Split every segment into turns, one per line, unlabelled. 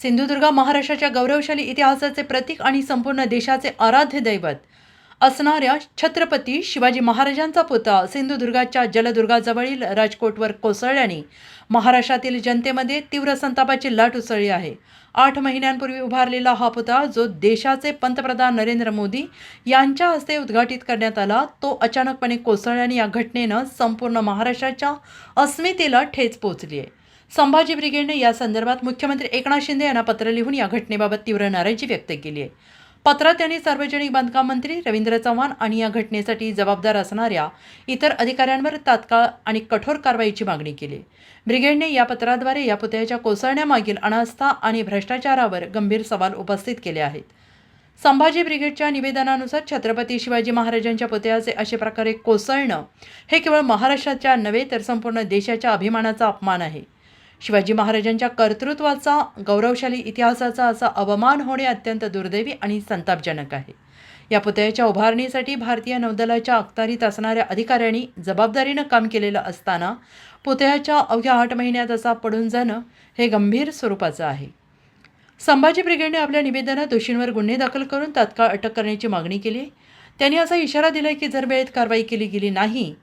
सिंधुदुर्ग महाराष्ट्राच्या गौरवशाली इतिहासाचे प्रतीक आणि संपूर्ण देशाचे आराध्य दैवत. असणाऱ्या छत्रपती शिवाजी महाराजांचा पुतळा सिंधुदुर्गाच्या जलदुर्गाजवळील राजकोटवर कोसळल्याने महाराष्ट्रातील जनतेमध्ये तीव्र संतापाची लाट उसळली आहे. आठ महिन्यांपूर्वी उभारलेला हा पुतळा जो देशाचे पंतप्रधान नरेंद्र मोदी यांच्या हस्ते उद्घाटित करण्यात आला तो अचानकपणे कोसळल्याने या घटनेनं संपूर्ण महाराष्ट्राच्या अस्मितेला ठेच पोचली आहे. संभाजी ब्रिगेडने या संदर्भात मुख्यमंत्री एकनाथ शिंदे यांना पत्र लिहून या घटनेबाबत तीव्र नाराजी व्यक्त केली आहे. पत्रात त्यांनी सार्वजनिक बांधकाम मंत्री रवींद्र चव्हाण आणि या घटनेसाठी जबाबदार असणाऱ्या इतर अधिकाऱ्यांवर तात्काळ आणि कठोर कारवाईची मागणी केली. ब्रिगेडने या पत्राद्वारे या पुतळ्याच्या कोसळण्यामागील अनास्था आणि भ्रष्टाचारावर गंभीर सवाल उपस्थित केले आहेत. संभाजी ब्रिगेडच्या निवेदनानुसार छत्रपती शिवाजी महाराजांच्या पुतळ्याचे अशा प्रकारे कोसळणं हे केवळ महाराष्ट्राच्या नव्हे तर संपूर्ण देशाच्या अभिमानाचा अपमान आहे. शिवाजी महाराजांच्या कर्तृत्वाचा गौरवशाली इतिहासाचा असा अवमान होणे अत्यंत दुर्दैवी आणि संतापजनक आहे. या पुतळ्याच्या उभारणीसाठी भारतीय नौदलाच्या अखत्यारीत असणाऱ्या अधिकाऱ्यांनी जबाबदारीनं काम केलेलं असताना पुतळ्याच्या अवघ्या आठ महिन्यात असा पडून जाणं हे गंभीर स्वरूपाचं आहे. संभाजी ब्रिगेडने आपल्या निवेदनात दोषींवर गुन्हे दाखल करून तात्काळ अटक करण्याची मागणी केली. त्यांनी असा इशारा दिला की जर वेळेत कारवाई केली गेली नाही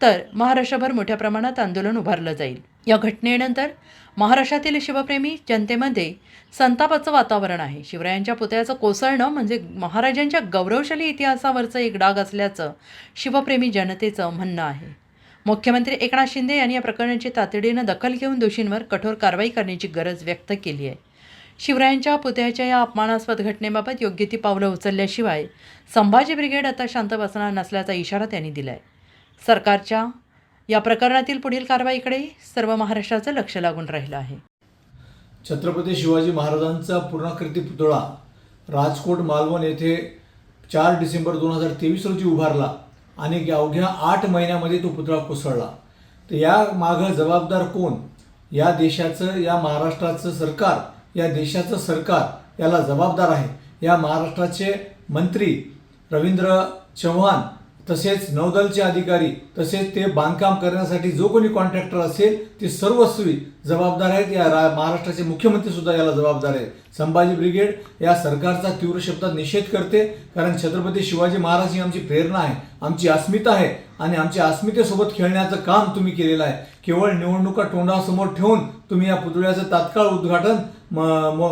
तर महाराष्ट्रभर मोठ्या प्रमाणात आंदोलन उभारलं जाईल. या घटनेनंतर महाराष्ट्रातील शिवप्रेमी जनतेमध्ये संतापाचं वातावरण आहे. शिवरायांच्या पुतळ्याचं कोसळणं म्हणजे महाराजांच्या गौरवशाली इतिहासावरचं एक डाग असल्याचं शिवप्रेमी जनतेचं म्हणणं आहे. मुख्यमंत्री एकनाथ शिंदे यांनी या प्रकरणाची तातडीनं दखल घेऊन दोषींवर कठोर कारवाई करण्याची गरज व्यक्त केली आहे. शिवरायांच्या पुतळ्याच्या या अपमानास्पद घटनेबाबत योग्य ती पावलं उचलल्याशिवाय संभाजी ब्रिगेड आता शांत बसणार नसल्याचा इशारा त्यांनी दिला आहे सरकारच्या या प्रकरणातील पुढील कारवाईकडे सर्व महाराष्ट्राचं लक्ष लागून राहिलं आहे.
छत्रपती शिवाजी महाराजांचा पूर्णाकृती पुतळा राजकोट मालवण येथे चार डिसेंबर दोन हजार तेवीस रोजी उभारला आणि अवघ्या आठ महिन्यामध्ये तो पुतळा कोसळला. तर या मागं जबाबदार कोण? या देशाचं या महाराष्ट्राचं सरकार या देशाचं सरकार याला जबाबदार आहे. या महाराष्ट्राचे मंत्री रवींद्र चव्हाण तसेच नौदलचे अधिकारी तसेच ते बांधकाम करण्यासाठी जो कोणी कॉन्ट्रॅक्टर असेल ते सर्वस्वी जबाबदार आहेत. या रा महाराष्ट्राचे मुख्यमंत्री सुद्धा याला जबाबदार आहेत. संभाजी ब्रिगेड या सरकारचा तीव्र शब्दात निषेध करते कारण छत्रपती शिवाजी महाराज ही आमची प्रेरणा आहे आमची अस्मिता आहे आणि आमच्या अस्मितेसोबत खेळण्याचं काम तुम्ही केलेलं आहे. केवळ निवडणुका तोंडासमोर ठेवून तुम्ही या पुतळ्याचं तात्काळ उद्घाटन म म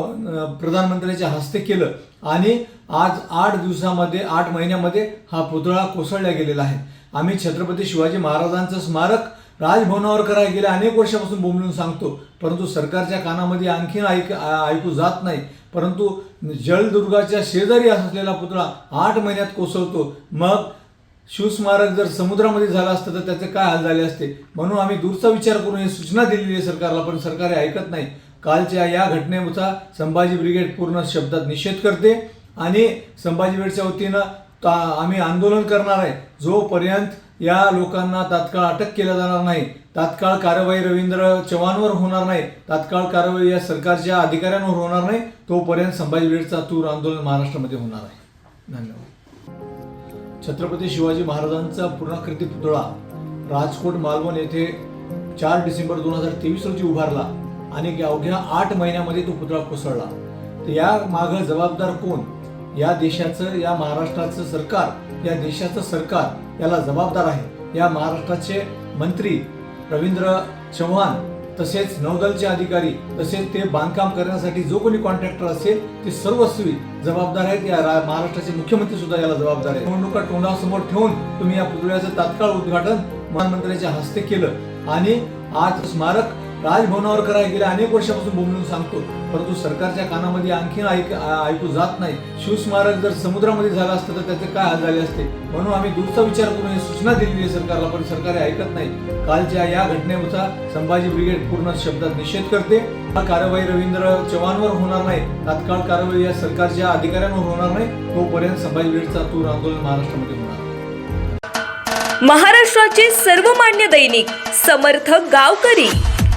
प्रधानमंत्र्यांच्या हस्ते केलं आणि आज आठ दिवसामध्ये आठ महिन्यामध्ये हा पुतळा कोसळला गेलेला आहे. आम्ही छत्रपती शिवाजी महाराजांचं स्मारक राजभवनावर करायला गेल्या अनेक वर्षापासून बोंबलून सांगतो. परंतु सरकारच्या कानामध्ये आणखीन ऐक ऐकू जात नाही. परंतु जलदुर्गाच्या शेजारी असलेला पुतळा आठ महिन्यात कोसळतो. मग शिवस्मारक जर समुद्रामध्ये झालं असतं तर त्याचे काय हाल झाले असते? म्हणून आम्ही दूरचा विचार करून ही सूचना दिलेली आहे सरकारला पण सरकार हे ऐकत नाही. कालच्या या घटनेचा संभाजी ब्रिगेड पूर्ण शब्दात निषेध करते. आणि संभाजी वतीनं आम्ही आंदोलन करणार आहे. जोपर्यंत या लोकांना तात्काळ अटक केल्या जाणार नाही तात्काळ कारवाई रवींद्र चव्हाणवर होणार नाही तात्काळ कारवाई या सरकारच्या अधिकाऱ्यांवर होणार नाही तोपर्यंत संभाजी तूर आंदोलन महाराष्ट्रामध्ये होणार आहे. धन्यवाद. छत्रपती शिवाजी महाराजांचा पूर्णाकृती पुतळा राजकोट मालवण येथे चार डिसेंबर दोन हजार तेवीस रोजी उभारला आणि अवघ्या आठ महिन्यामध्ये तो पुतळा कोसळला. तर या मागं जबाबदार कोण? या देशाचं या महाराष्ट्राचं सरकार या देशाचं सरकार याला जबाबदार आहे. या महाराष्ट्राचे मंत्री रवींद्र चव्हाण तसेच नौदलचे अधिकारी तसेच ते बांधकाम करण्यासाठी जो कोणी कॉन्ट्रॅक्टर असेल ते सर्वस्वी जबाबदार आहेत. या रा- महाराष्ट्राचे मुख्यमंत्री सुद्धा याला जबाबदार आहे निवडणुका तोंडासमोर ठेवून तुम्ही या पुतळ्याचं तात्काळ उद्घाटन प्रधानमंत्र्यांच्या हस्ते केलं. आणि आज स्मारक राजभवनावर करायला गेल्या अनेक वर्षापासून बोंबलून सांगतो. परंतु सरकारच्या कानामध्ये आणखीन ऐक ऐकू जात नाही. शिवस्मारक जर समुद्रामध्ये झालं असतं तर त्याचे काय हाल झाले असते? म्हणून आम्ही दूरचा विचार करून ही सूचना दिलेली आहे सरकारला पण सरकार ऐकत नाही. कालच्या या घटनेचा संभाजी ब्रिगेड पूर्ण शब्दात निषेध करते. हा कारवाई रवींद्र चव्हाणवर होणार नाही. तात्काळ कारवाई या सरकारच्या अधिकाऱ्यांवर होणार नाही. तोपर्यंत संभाजी ब्रिगेडचा तूर आंदोलन महाराष्ट्रामध्ये होणार.
महाराष्ट्राचे सर्वमान्य दैनिक समर्थ गावकरी.